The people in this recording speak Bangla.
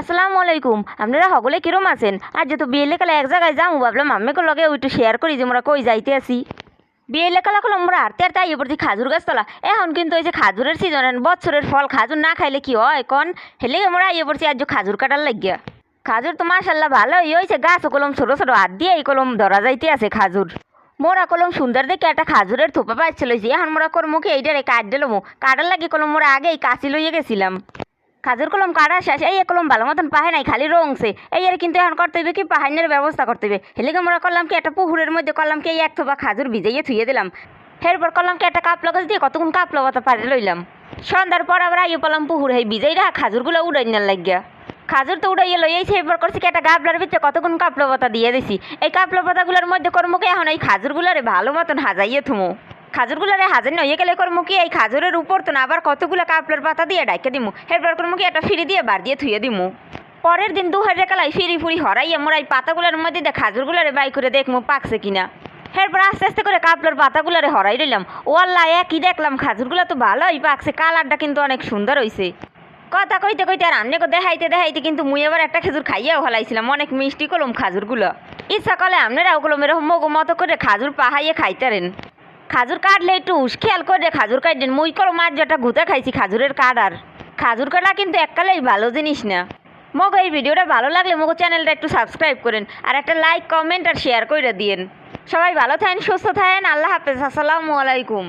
আসসালামু আলাইকুম। আপনারা সকলে কিরম আছেন? আজ যেহেতু বিয়ে লেখালে এক জায়গায় যাব ভাবলাম আম্মেকে লগে একটু শেয়ার করি যে আমরা কই যাইতে আসি বিয়ে লেখালা করলাম আমরা আরতে আরতে আইয়ে পড়ছি খাজুর গাছ তলা এখন কিন্তু এই যে খাজুরের সিজন বছরের ফল খাজুর না খাইলে কি হয় কন? হেলে আমরা পড়ছি আজ খাজুর কাটার লাগিয়া। খাজুর তো মাশাল্লাহ ভালোই হয়েছে গাছ কলম ছোট ছোট, হাত দিয়ে এই কলম ধরা যাইতে আছে খাজুর। মোরা কলম সুন্দর দেখে একটা খাজুরের থোপা পাইছিল এখন মোরা করমু কি এইটারে কাট দিলাম কাটার লাগি কলম মোরা আগেই কাশি লইয়ে গেছিলাম। খাজুর কলম কাটা শেষ, এই কলম ভালো মতন পাহে নাই, খালি রংছে এই আর কিন্তু এখন করতে হবে কি পাহাইনের ব্যবস্থা করতে হবে। হেলে আমরা করলাম কি, একটা পুকুরের মধ্যে করলাম কি, এই এক থোপা খাজুর ভিজাইয়ে থুয়ে দিলাম। এরপর করলাম কি, একটা কাপ লাগাস দিয়ে কতক্ষণ কাপ লাগাতে পারে লইলাম। সন্ধ্যার পর আবার আইয়ে পেলাম পুকুর এই ভিজাই রা খাজুরগুলো উড়াই না লাগিয়া। খাজুর তো উড়াইয়ে লইয়াইছে এরপর করছি কি, একটা গাবলার ভিতরে কতক্ষণ কাপলা পাতা দিয়ে দিছি। এই কাপলা পাতাগুলোর মধ্যে করমু কি, এখন এই খাজুরগুলোরে ভালো মতন হাজাইয়ে থুমু। খাজুরগুলোরে হাজার নইয়ে গেলে করমু কি? এই খাজুরের উপর তো না, আবার কতগুলো কাপলার পাতা দিয়ে ডাইকে দিমু। এরপর করমু কি? একটা ফিরি দিয়ে বার দিয়ে থুয়ে দিমু। পরের দিন দুহারে কালাই ফিরি ফুরি হরাইয়ে মোরা এই পাতাগুলোর মধ্যে দিয়ে খাজুরগুলোরে বাই করে দেখমু পাকছে কিনা। এরপর আস্তে আস্তে করে কাপলার পাতাগুলোরে হরাই রইলাম ও আল্লাহ একই দেখলাম? খাজুরগুলো তো ভালোই পাকছে, কালারটা কিন্তু অনেক সুন্দর হইছে। কথা কইতে কইতে আর আমনে দেখাইতে দেখাইতে কিন্তু মুই এবার একটা খেজুর খাইয়াও ফেলাইছিলাম অনেক মিষ্টি কলম খাজুরগুলো। ইচ্ছা করলে আপনারাও কলম এরকম মগো মতো করে খাজুর পাহাইয়ে খাইতারেন। খাজুর কাটলে একটু খেয়াল করে খাজুর কাটলেন মুই করো মাছ যেটা ঘুতে খাইছি খাজুরের কাঠ আর। খাজুর কাটা কিন্তু এককালেই ভালো জিনিস না। মোক এই ভিডিওটা ভালো লাগলে মোক চ্যানেলটা একটু সাবস্ক্রাইব করেন আর একটা লাইক, কমেন্ট আর শেয়ার করে দিয়েন। সবাই ভালো থাকেন, সুস্থ থাকেন, আল্লাহ হাফেজ, আসসালামু আলাইকুম।